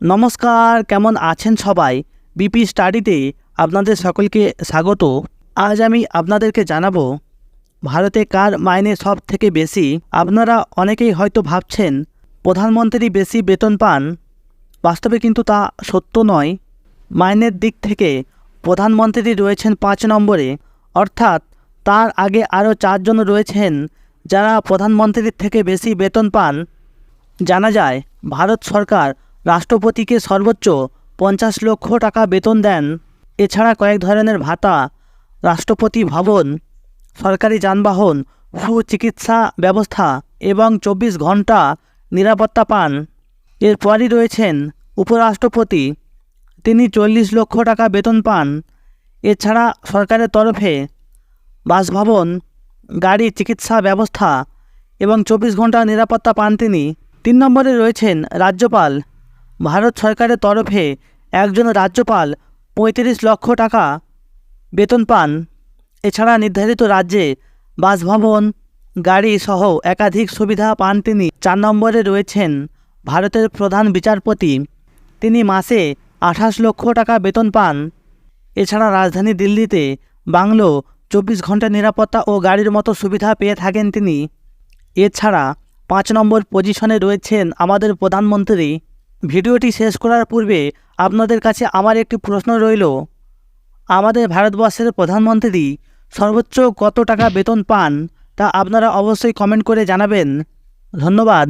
নমস্কার, কেমন আছেন সবাই? বিপি স্টাডিতে আপনাদের সকলকে স্বাগত। আজ আমি আপনাদেরকে জানাব, ভারতে কার মাইনে সব থেকে বেশি? আপনারা অনেকেই হয়তো ভাবছেন, প্রধানমন্ত্রী বেশি বেতন পান? বাস্তবে কিন্তু তা সত্য নয়। মাইনের দিক থেকে প্রধানমন্ত্রী রয়েছেন পাঁচ নম্বরে। অর্থাৎ তার আগে আরও চারজন রয়েছেন যারা প্রধানমন্ত্রীর থেকে বেশি বেতন পান। জানা যায়, ভারত সরকার রাষ্ট্রপতিকে সর্বোচ্চ পঞ্চাশ লক্ষ টাকা বেতন দেন। এছাড়া কয়েক ধরনের ভাতা, রাষ্ট্রপতি ভবন, সরকারি যানবাহন, সুচিকিৎসা ব্যবস্থা এবং চব্বিশ ঘণ্টা নিরাপত্তা পান। এরপরই রয়েছেন উপরাষ্ট্রপতি। তিনি চল্লিশ লক্ষ টাকা বেতন পান। এছাড়া সরকারের তরফে বাসভবন, গাড়ি চিকিৎসা ব্যবস্থা এবং চব্বিশ ঘণ্টা নিরাপত্তা পান তিনি। তিন নম্বরে রয়েছেন রাজ্যপাল ভারত সরকারের তরফে একজন রাজ্যপাল পঁয়ত্রিশ লক্ষ টাকা বেতন পান। এছাড়া নির্ধারিত রাজ্যে বাসভবন, গাড়ি সহ একাধিক সুবিধা পান তিনি। চার নম্বরে রয়েছেন ভারতের প্রধান বিচারপতি। তিনি মাসে আঠাশ লক্ষ টাকা বেতন পান। এছাড়া রাজধানী দিল্লিতে বাংলো চব্বিশ ঘণ্টা নিরাপত্তা ও গাড়ির মতো সুবিধা পেয়ে থাকেন তিনি। এছাড়া পাঁচ নম্বর পজিশনে রয়েছেন আমাদের প্রধানমন্ত্রী ভিডিওটি শেষ করার পূর্বে আপনাদের কাছে আমার একটি প্রশ্ন রইল। আমাদের ভারতবর্ষের প্রধানমন্ত্রী সর্বোচ্চ কত টাকা বেতন পান তা আপনারা অবশ্যই কমেন্ট করে জানাবেন। ধন্যবাদ।